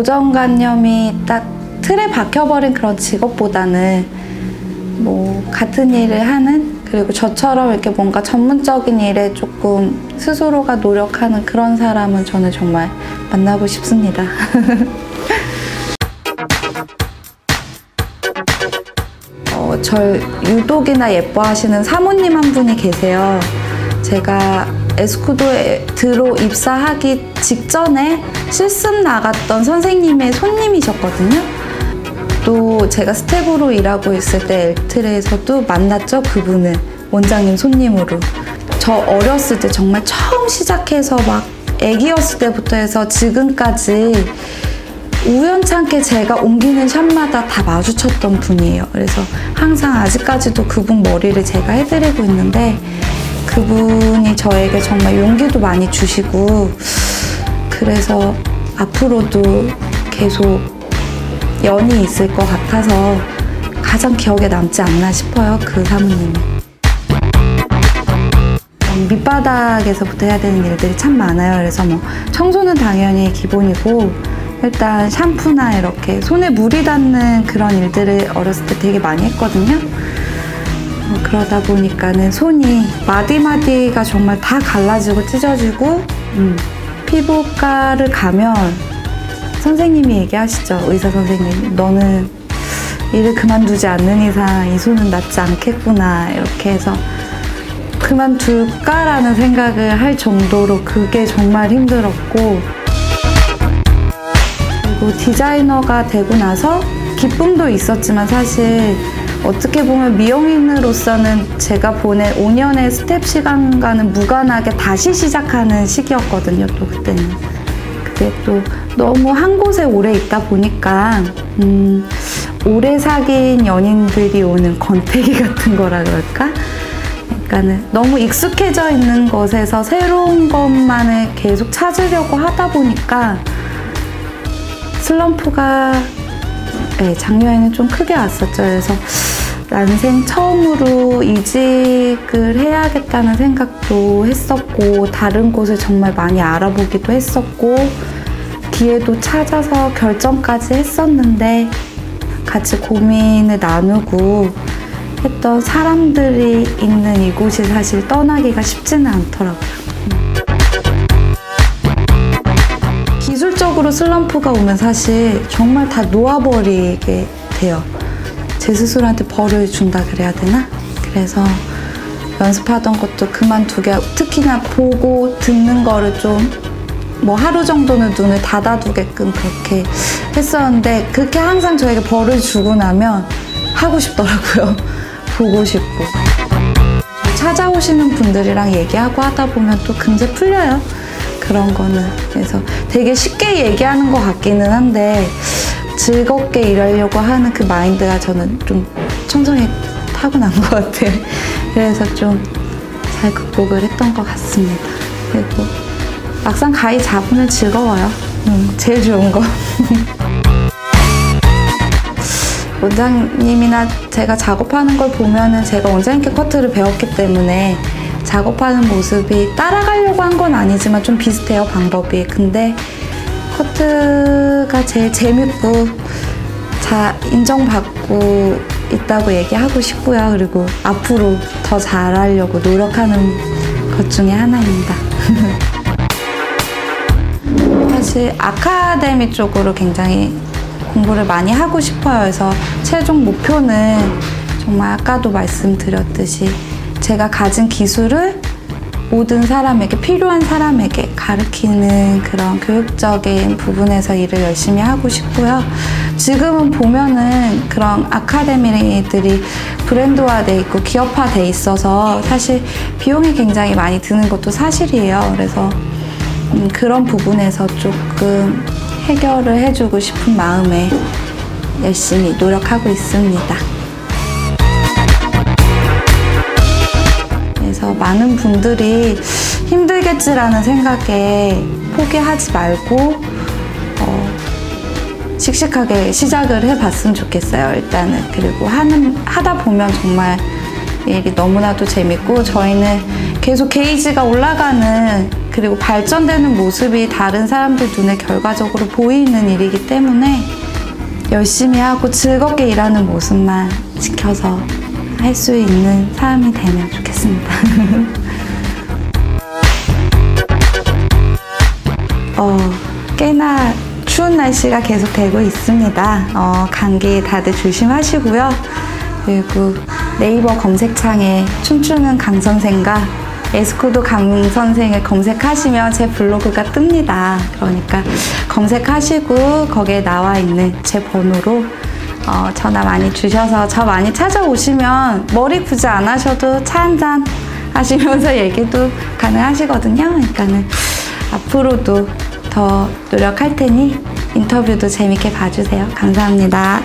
고정관념이 딱 틀에 박혀버린 그런 직업보다는 뭐 같은 일을 하는 그리고 저처럼 이렇게 뭔가 전문적인 일에 조금 스스로가 노력하는 그런 사람은 저는 정말 만나고 싶습니다. 어, 절 유독이나 예뻐하시는 사모님 한 분이 계세요. 제가 에스쿠도에 들어 입사하기 직전에 실습 나갔던 선생님의 손님이셨거든요. 또 제가 스텝으로 일하고 있을 때 엘트레에서도 만났죠 그분을 원장님 손님으로 저 어렸을 때 정말 처음 시작해서 막 애기였을 때부터 해서 지금까지 우연찮게 제가 옮기는 샵마다 다 마주쳤던 분이에요. 그래서 항상 아직까지도 그분 머리를 제가 해드리고 있는데 그분이 저에게 정말 용기도 많이 주시고 그래서 앞으로도 계속 연이 있을 것 같아서 가장 기억에 남지 않나 싶어요. 그 사모님이. 밑바닥에서부터 해야 되는 일들이 참 많아요. 그래서 뭐 청소는 당연히 기본이고 일단 샴푸나 이렇게 손에 물이 닿는 그런 일들을 어렸을 때 되게 많이 했거든요. 뭐 그러다 보니까는 손이 마디마디가 정말 다 갈라지고 찢어지고 음, 피부과를 가면 선생님이 얘기하시죠. 의사 선생님. 너는 일을 그만두지 않는 이상 이 손은 낫지 않겠구나. 이렇게 해서 그만둘까라는 생각을 할 정도로 그게 정말 힘들었고 그리고 디자이너가 되고 나서 기쁨도 있었지만 사실 어떻게 보면 미용인으로서는 제가 보낸 5년의 스텝 시간과는 무관하게 다시 시작하는 시기였거든요. 또 그때는. 그게 또 너무 한 곳에 오래 있다 보니까 음, 오래 사귄 연인들이 오는 권태기 같은 거라 그럴까? 그러니까는 너무 익숙해져 있는 것에서 새로운 것만을 계속 찾으려고 하다 보니까 슬럼프가 네, 작년에는 좀 크게 왔었죠. 그래서 난생 처음으로 이직을 해야겠다는 생각도 했었고 다른 곳을 정말 많이 알아보기도 했었고 기회도 찾아서 결정까지 했었는데 같이 고민을 나누고 했던 사람들이 있는 이곳이 사실 떠나기가 쉽지는 않더라고요. 기술적으로 슬럼프가 오면 사실 정말 다 놓아버리게 돼요. 제 스스로한테 벌을 준다 그래야 되나? 그래서 연습하던 것도 그만두게 특히나 보고 듣는 거를 좀 뭐 하루 정도는 눈을 닫아두게끔 그렇게 했었는데 그렇게 항상 저에게 벌을 주고 나면 하고 싶더라고요. 보고 싶고. 찾아오시는 분들이랑 얘기하고 하다 보면 또 금세 풀려요. 그런 거는. 그래서 되게 쉽게 얘기하는 것 같기는 한데 즐겁게 일하려고 하는 그 마인드가 저는 좀 청성에 타고난 것 같아요. 그래서 좀 잘 극복을 했던 것 같습니다. 그리고 막상 가위 잡으면 즐거워요. 음, 제일 좋은 거. 원장님이나 제가 작업하는 걸 보면은 제가 원장님께 커트를 배웠기 때문에 작업하는 모습이 따라가려고 한 건 아니지만 좀 비슷해요, 방법이. 근데 커트가 제일 재밌고 자 인정받고 있다고 얘기하고 싶고요. 그리고 앞으로 더 잘하려고 노력하는 것 중에 하나입니다. 사실 아카데미 쪽으로 굉장히 공부를 많이 하고 싶어요. 그래서 최종 목표는 정말 아까도 말씀드렸듯이 제가 가진 기술을 모든 사람에게 필요한 사람에게 가르치는 그런 교육적인 부분에서 일을 열심히 하고 싶고요. 지금은 보면은 그런 아카데미들이 브랜드화돼 있고 기업화돼 있어서 사실 비용이 굉장히 많이 드는 것도 사실이에요. 그래서 음, 그런 부분에서 조금 해결을 해주고 싶은 마음에 열심히 노력하고 있습니다. 많은 분들이 힘들겠지라는 생각에 포기하지 말고 어, 씩씩하게 시작을 해봤으면 좋겠어요. 일단은 그리고 하는 하다 보면 정말 일이 너무나도 재밌고 저희는 계속 게이지가 올라가는 그리고 발전되는 모습이 다른 사람들 눈에 결과적으로 보이는 일이기 때문에 열심히 하고 즐겁게 일하는 모습만 지켜서 할 수 있는 사람이 되면 좋겠습니다. 어, 꽤나 추운 날씨가 계속 되고 있습니다. 어, 감기 다들 조심하시고요. 그리고 네이버 검색창에 춤추는 강 선생과 에스코도 강 선생을 검색하시면 제 블로그가 뜹니다. 그러니까 검색하시고 거기에 나와 있는 제 번호로 어, 전화 많이 주셔서 저 많이 찾아오시면 머리 굳이 안 하셔도 차 한 잔 하시면서 얘기도 가능하시거든요. 그러니까는 앞으로도 더 노력할 테니 인터뷰도 재밌게 봐주세요. 감사합니다.